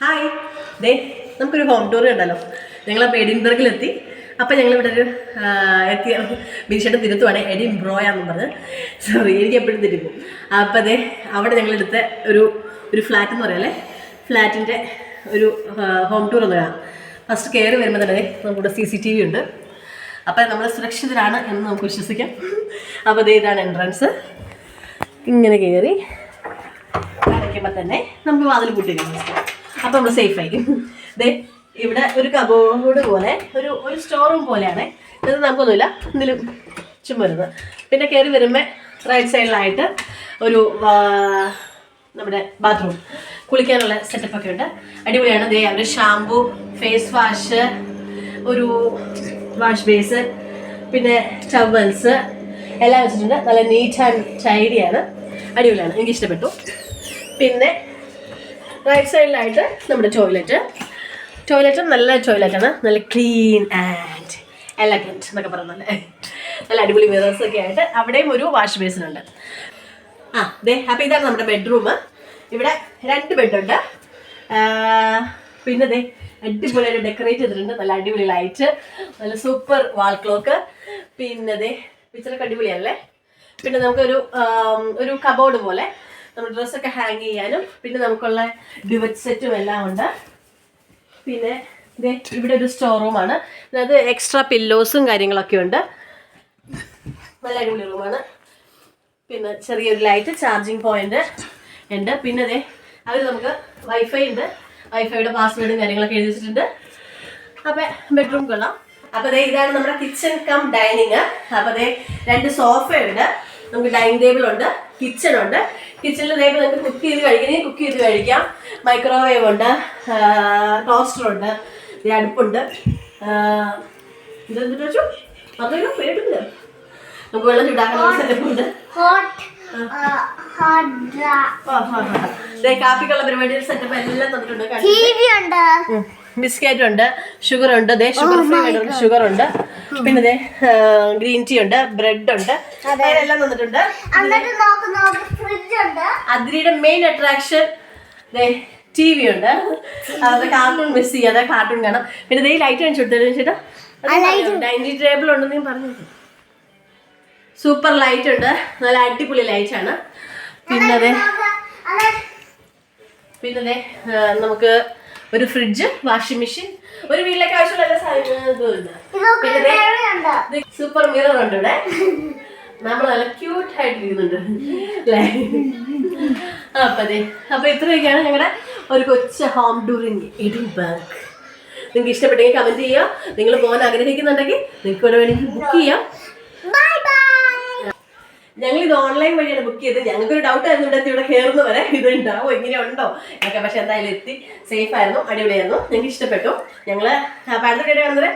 Hi ദേ നമുക്കൊരു home tour ഉണ്ടല്ലോ ഞങ്ങൾ അപ്പോൾ എഡിൻബർഗിലെത്തി അപ്പം ഞങ്ങൾ ഇവിടെ ഒരു എത്തി. ബിനിഷേട്ടൻ തിരുത്തുവാണ്. എഡിൻ ബ്രോയാന്ന് പറഞ്ഞ്. സോറി എനിക്ക് എപ്പോഴും തിരുപ്പും അപ്പം അതെ അവിടെ ഞങ്ങളെടുത്ത ഒരു ഒരു ഫ്ലാറ്റ് എന്ന് പറയാല്ലേ ഫ്ലാറ്റിന്റെ ഒരു ഹോം ടൂർ ഒന്ന് കാണാം. ഫസ്റ്റ് കയറി വരുമ്പോൾ തന്നെ നമുക്കിവിടെ സി സി ടി വി ഉണ്ട്. അപ്പം നമ്മൾ സുരക്ഷിതരാണ് എന്ന് നമുക്ക് വിശ്വസിക്കാം. അപ്പോൾ ദേ ഇതാണ് എൻട്രൻസ് ഇങ്ങനെ കയറി. അടയ്ക്കുമ്പോൾ തന്നെ നമുക്ക് വാതിൽ പൂട്ടി അപ്പോൾ നമ്മൾ സേഫ് ആയിരിക്കും. ദേ ഇവിടെ ഒരു കബോർഡ് പോലെ ഒരു ഒരു സ്റ്റോർ റൂം പോലെയാണ്. ഇത് നമുക്കൊന്നുമില്ല എന്തെങ്കിലും ചുമരുന്നത് പിന്നെ കയറി വരുമ്പോൾ റൈറ്റ് സൈഡിലായിട്ട് ഒരു നമ്മുടെ ബാത്റൂം കുളിക്കാനുള്ള സെറ്റപ്പ് ഒക്കെ ഉണ്ട്. അടിപൊളിയാണ്. ദേ അവർ ഷാമ്പു ഫേസ് വാഷ് ഒരു വാഷ് ബേസ് പിന്നെ ടവൽസ് എല്ലാം വെച്ചിട്ടുണ്ട്. നല്ല നീറ്റ് ആൻഡ് ടൈഡിയാണ് അടിപൊളിയാണ്. എനിക്ക് ഇഷ്ടപ്പെട്ടു പിന്നെ റൈറ്റ് സൈഡിലായിട്ട് നമ്മുടെ ടോയ്ലറ്റ് ടോയ്ലറ്റ് നല്ല ടോയ്ലറ്റാണ് നല്ല ക്ലീൻ ആൻഡ് എലഗന്റ് എന്നൊക്കെ പറയുന്നത് നല്ല അടിപൊളി മിറേഴ്സ് ഒക്കെ ആയിട്ട് അവിടെയും ഒരു വാഷ് ബേസിൻ ഉണ്ട്. ആ ദേ അപ്പോൾ ഇതാണ് നമ്മുടെ ബെഡ്റൂം ഇവിടെ രണ്ട് ബെഡുണ്ട് പിന്നെ ദേ അടിപൊളിയായിട്ട് ഡെക്കറേറ്റ് ചെയ്തിട്ടുണ്ട്. നല്ല അടിപൊളി ലൈറ്റ് നല്ല സൂപ്പർ വാൾ ക്ലോക്ക് പിന്നെ ദേ പിക്ചറൊക്കെ അടിപൊളിയല്ലേ? പിന്നെ നമുക്കൊരു ഒരു കബോർഡ് പോലെ നമ്മൾ ഡ്രസ്സൊക്കെ ഹാങ് ചെയ്യാനും പിന്നെ നമുക്കുള്ള ഡിവറ്റ് സെറ്റും എല്ലാം ഉണ്ട്. പിന്നെ ഇവിടെ ഒരു സ്റ്റോർ റൂമാണ് അതായത് എക്സ്ട്രാ പില്ലോസും കാര്യങ്ങളൊക്കെ ഉണ്ട്. നല്ല അടിപൊളി റൂമാണ് പിന്നെ ചെറിയൊരു ലൈറ്റ് ചാർജിങ് പോയിന്റ് ഉണ്ട്. പിന്നെ അതെ അവർ നമുക്ക് വൈഫൈ ഉണ്ട്. വൈഫൈയുടെ പാസ്വേഡും കാര്യങ്ങളൊക്കെ എഴുതി വെച്ചിട്ടുണ്ട്. അപ്പൊ ബെഡ്റൂം കൊള്ളാം. അപ്പൊ അതെ ഇതാണ് നമ്മുടെ കിച്ചൺ കം ഡൈനിങ് അപ്പൊ അതെ രണ്ട് സോഫയുണ്ട് നമുക്ക് ഡൈനിങ് ടേബിൾ ഉണ്ട് കിച്ചൺ ഉണ്ട്. കിച്ചണിൽ ഇതേപോലെ നമുക്ക് കുക്ക് ചെയ്ത് കഴിക്കണമെങ്കിൽ കുക്ക് ചെയ്ത് കഴിക്കാം. മൈക്രോവേവ് ഉണ്ട് ടോസ്റ്റർ ഉണ്ട് അടുപ്പുണ്ട്. ഇതെന്തിട്ട് വെച്ചു അതൊരു പേടില്ല നമുക്ക് വെള്ളം ദേ കാപ്പിക്കുള്ള പരിപാടിയുടെ സെറ്റപ്പ് എല്ലാം തന്നിട്ടുണ്ട്. ബിസ്ക്കറ്റ് ഉണ്ട്. ഷുഗർ ഉണ്ട് ഷുഗർ ഫ്രീ ഷുഗർ ഉണ്ട്. പിന്നെ ഗ്രീൻ ടീ ഉണ്ട് ബ്രെഡ് ഉണ്ട് അതെല്ലാം തന്നിട്ടുണ്ട് അതിരിയുടെ മെയിൻ അട്രാക്ഷൻ ടി വി ഉണ്ട്. അത് കാർട്ടൂൺ മിസ് ചെയ്യാതെ കാർട്ടൂൺ കാണാം. പിന്നെ ദേ ലൈറ്റ് കാണിച്ചു കൊടുത്തു ചേട്ടാ. ഡൈനിങ് ടേബിൾ ഉണ്ടെന്ന് ഞാൻ പറഞ്ഞു. സൂപ്പർ ലൈറ്റ് ഉണ്ട്. നല്ല അടിപൊളി ലൈറ്റ് ആണ്. പിന്നെ അതെ. പിന്നെ നമുക്ക് ഒരു ഫ്രിഡ്ജ് വാഷിംഗ് മെഷീൻ ഒരു വീട്ടിലേക്ക് ആവശ്യമുള്ള എല്ലാ സാധനങ്ങളും സൂപ്പർ മിറർ ഉണ്ട് ഇവിടെ നമ്മൾ നല്ല ക്യൂട്ട് ആയിട്ട് ഇരിക്കുന്നുണ്ട്. അല്ലേ? അപ്പൊ അതെ അപ്പൊ ഇത്രയൊക്കെയാണ് ഞങ്ങളുടെ ഒരു കൊച്ച ഹോം ടൂറിങ് ബാങ്ക് നിങ്ങൾക്ക് ഇഷ്ടപ്പെട്ടെങ്കിൽ കമന്റ് ചെയ്യുക നിങ്ങൾ പോകാൻ ആഗ്രഹിക്കുന്നുണ്ടെങ്കിൽ നിങ്ങൾക്ക് ഇവിടെ വേണമെങ്കിൽ ബുക്ക് ചെയ്യാം. ഞങ്ങൾ ഇത് ഓൺലൈൻ വഴിയാണ് ബുക്ക് ചെയ്തത്. ഞങ്ങൾക്കൊരു ഡൗട്ട് ആയിരുന്നു ഇവിടെ ഇവിടെ കയറുന്ന വരെ ഇത് ഉണ്ടാവോ ഇങ്ങനെ ഉണ്ടോ ഒക്കെ പക്ഷെ എന്തായാലും എത്തി സേഫ് ആയിരുന്നു അടിപൊളിയായിരുന്നു. ഞങ്ങൾക്ക് ഇഷ്ടപ്പെട്ടു. ഞങ്ങൾ പാടത്തൊക്കെ ബൈ